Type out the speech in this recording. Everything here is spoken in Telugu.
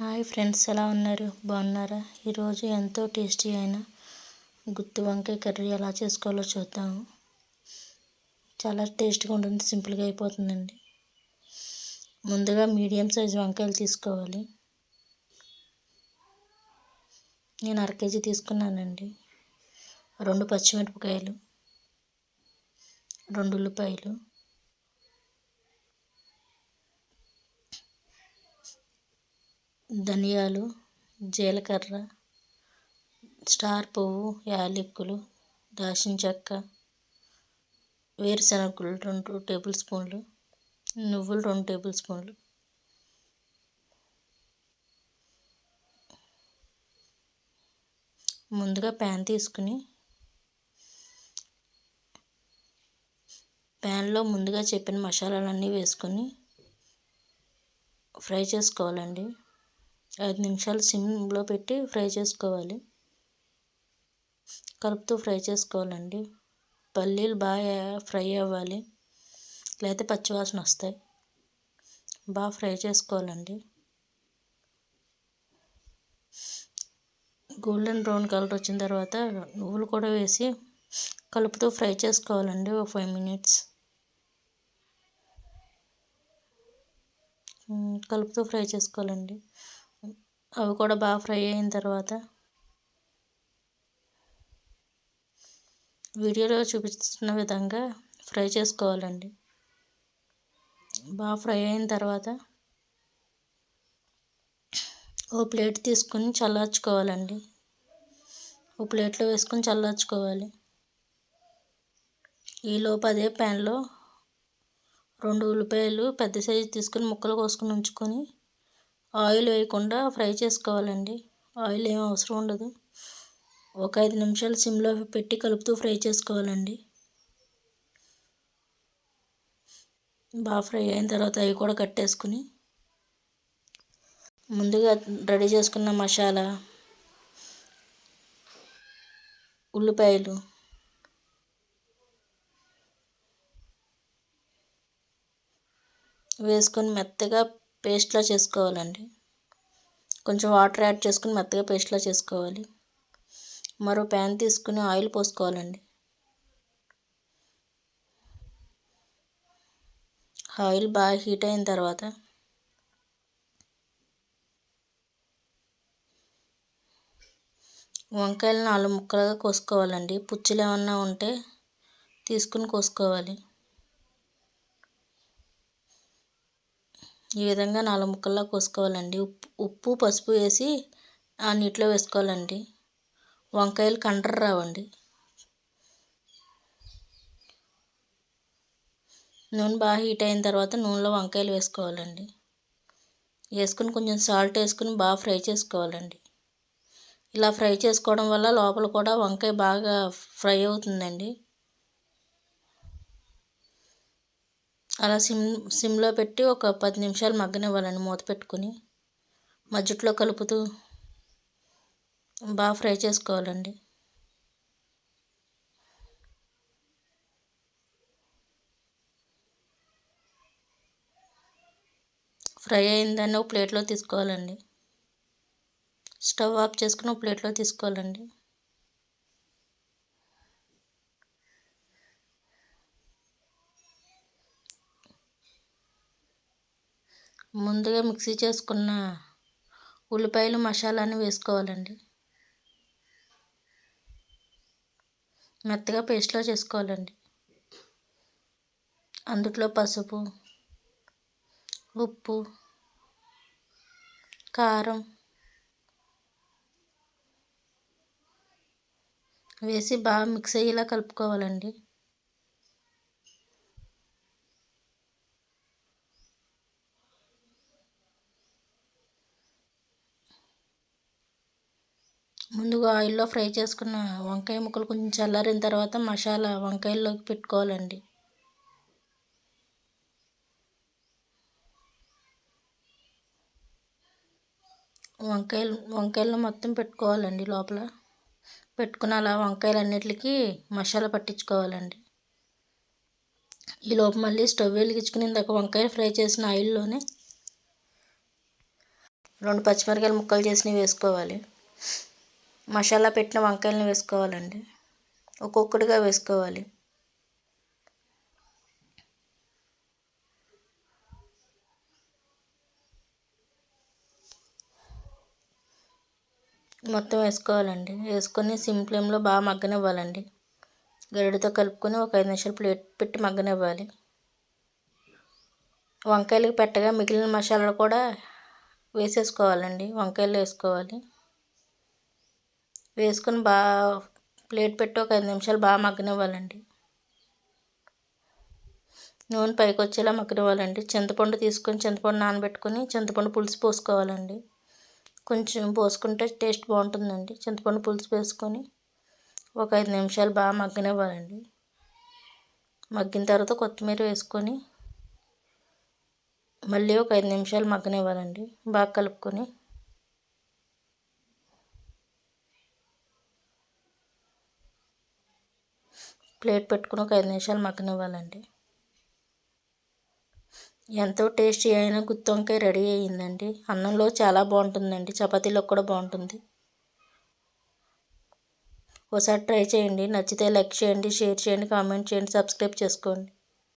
హాయ్ ఫ్రెండ్స్ ఎలా ఉన్నారు? బాగున్నారా? ఈరోజు ఎంతో టేస్టీ అయిన గుత్తి వంకాయ కర్రీ ఎలా చేసుకోవాలో చూద్దాము చాలా టేస్ట్గా ఉంటుంది సింపుల్గా అయిపోతుందండి. ముందుగా మీడియం సైజు వంకాయలు తీసుకోవాలి. నేను అర కేజీ తీసుకున్నానండి. రెండు పచ్చిమిరపకాయలు రెండు ఉల్లిపాయలు ధనియాలు జీలకర్ర స్టార్ పువ్వు యాలిక్కులు దాల్చిన చెక్క వేరుశనగలు రెండు టేబుల్ స్పూన్లు నువ్వులు రెండు టేబుల్ స్పూన్లు. ముందుగా ప్యాన్ తీసుకుని ప్యాన్లో ముందుగా చెప్పిన మసాలాలన్నీ వేసుకొని ఫ్రై చేసుకోవాలండి. ఐదు నిమిషాలు సిమ్లో పెట్టి ఫ్రై చేసుకోవాలి. కలుపుతూ ఫ్రై చేసుకోవాలండి. పల్లీలు బాగా ఫ్రై అవ్వాలి. లేకపోతే పచ్చివాసన వస్తాయి. బాగా ఫ్రై చేసుకోవాలండి. గోల్డెన్ బ్రౌన్ కలర్ వచ్చిన తర్వాత నువ్వులు కూడా వేసి కలుపుతూ ఫ్రై చేసుకోవాలండి ఒక ఫైవ్ మినిట్స్. కలుపుతూ ఫ్రై చేసుకోవాలండి. అవి కూడా బాగా ఫ్రై అయిన తర్వాత వీడియోలో చూపిస్తున్న విధంగా ఫ్రై చేసుకోవాలండి. బాగా ఫ్రై అయిన తర్వాత ఓ ప్లేట్ తీసుకొని చల్లార్చుకోవాలండి. ఓ ప్లేట్లో వేసుకొని చల్లార్చుకోవాలి. ఈలోపు అదే ప్యాన్లో రెండు ఉల్లిపాయలు పెద్ద సైజు తీసుకొని ముక్కలు కోసుకొని ఉంచుకొని ఆయిల్ వేయకుండా ఫ్రై చేసుకోవాలండి. ఆయిల్ ఏం అవసరం ఉండదు. ఒక ఐదు నిమిషాలు సిమ్లో పెట్టి కలుపుతూ ఫ్రై చేసుకోవాలండి. బాగా ఫ్రై అయిన తర్వాత అవి కూడా కట్టేసుకుని ముందుగా రెడీ చేసుకున్న మసాలా ఉల్లిపాయలు వేసుకొని మెత్తగా పేస్ట్లా చేసుకోవాలండి. కొంచెం వాటర్ యాడ్ చేసుకుని మెత్తగా పేస్ట్లా చేసుకోవాలి. మరో ప్యాన్ తీసుకుని ఆయిల్ పోసుకోవాలండి. ఆయిల్ బాగా హీట్ అయిన తర్వాత వంకాయలు నాలుగు ముక్కలుగా కోసుకోవాలండి. పుచ్చులు ఏమన్నా ఉంటే తీసుకుని కోసుకోవాలి. ఈ విధంగా నాలుగు ముక్కల్లా కోసుకోవాలండి. ఉప్పు ఉప్పు పసుపు వేసి ఆ నీటిలో వేసుకోవాలండి. వంకాయలు కండ్ర రావండి. నూనె బాగా హీట్ అయిన తర్వాత నూనెలో వంకాయలు వేసుకోవాలండి. వేసుకుని కొంచెం సాల్ట్ వేసుకుని బాగా ఫ్రై చేసుకోవాలండి. ఇలా ఫ్రై చేసుకోవడం వల్ల లోపల కూడా వంకాయ బాగా ఫ్రై అవుతుందండి. అలా సిమ్ సిమ్లో పెట్టి ఒక పది నిమిషాలు మగ్గనివ్వాలండి మూత పెట్టుకుని. మజ్జిట్లో కలుపుతూ బాగా ఫ్రై చేసుకోవాలండి. ఫ్రై అయిందని ఒక ప్లేట్లో తీసుకోవాలండి. స్టవ్ ఆఫ్ చేసుకుని ఒక ప్లేట్లో తీసుకోవాలండి. ముందుగా మిక్సీ చేసుకున్న ఉల్లిపాయలు మసాలాని వేసుకోవాలండి. మెత్తగా పేస్ట్లో చేసుకోవాలండి. అందుట్లో పసుపు ఉప్పు కారం వేసి బాగా మిక్స్ అయ్యేలా కలుపుకోవాలండి. ముందుగా ఆయిల్లో ఫ్రై చేసుకున్న వంకాయ ముక్కలు కొంచెం చల్లారిన తర్వాత మసాలా వంకాయల్లోకి పెట్టుకోవాలండి. వంకాయలు వంకాయల్లో మొత్తం పెట్టుకోవాలండి లోపల. పెట్టుకున్న అలా వంకాయలు మసాలా పట్టించుకోవాలండి. ఈ లోపు మళ్ళీ స్టవ్ వెలిగించుకుని ఇందాక వంకాయలు ఫ్రై చేసిన ఆయిల్లోనే రెండు పచ్చిమిరకాయలు ముక్కలు చేసినవి వేసుకోవాలి. మసాలా పెట్టిన వంకాయలను వేసుకోవాలండి. ఒక్కొక్కటిగా వేసుకోవాలి. మొత్తం వేసుకోవాలండి. వేసుకొని సిమ్ ఫ్లేమ్లో బాగా మగ్గనివ్వాలండి. గరిడతో కలుపుకొని ఒక ఐదు నిమిషాలు ప్లేట్ పెట్టి మగ్గనివ్వాలి. వంకాయలకి పెట్టగా మిగిలిన మసాలాలు కూడా వేసేసుకోవాలండి. వంకాయలు వేసుకోవాలి. వేసుకొని బాగా ప్లేట్ పెట్టి ఒక ఐదు నిమిషాలు బాగా మగ్గనివ్వాలండి. నూనె పైకి వచ్చేలా మగ్గనివ్వాలండి. చింతపండు తీసుకొని చింతపండు నానబెట్టుకొని చింతపండు పులుసు పోసుకోవాలండి. కొంచెం పోసుకుంటే టేస్ట్ బాగుంటుందండి. చింతపండు పులుసు వేసుకొని ఒక ఐదు నిమిషాలు బాగా మగ్గనివ్వాలండి. మగ్గిన తర్వాత కొత్తిమీర వేసుకొని మళ్ళీ ఒక ఐదు నిమిషాలు మగ్గనివ్వాలండి. బాగా కలుపుకొని ప్లేట్ పెట్టుకుని ఒక ఐదు నిమిషాలు మగ్గనివ్వాలండి. ఎంతో టేస్టీ అయిన గుత్తి వంకాయ రెడీ అయ్యిందండి. అన్నంలో చాలా బాగుంటుందండి. చపాతీలో కూడా బాగుంటుంది. ఒకసారి ట్రై చేయండి. నచ్చితే లైక్ చేయండి షేర్ చేయండి కామెంట్ చేయండి సబ్స్క్రైబ్ చేసుకోండి.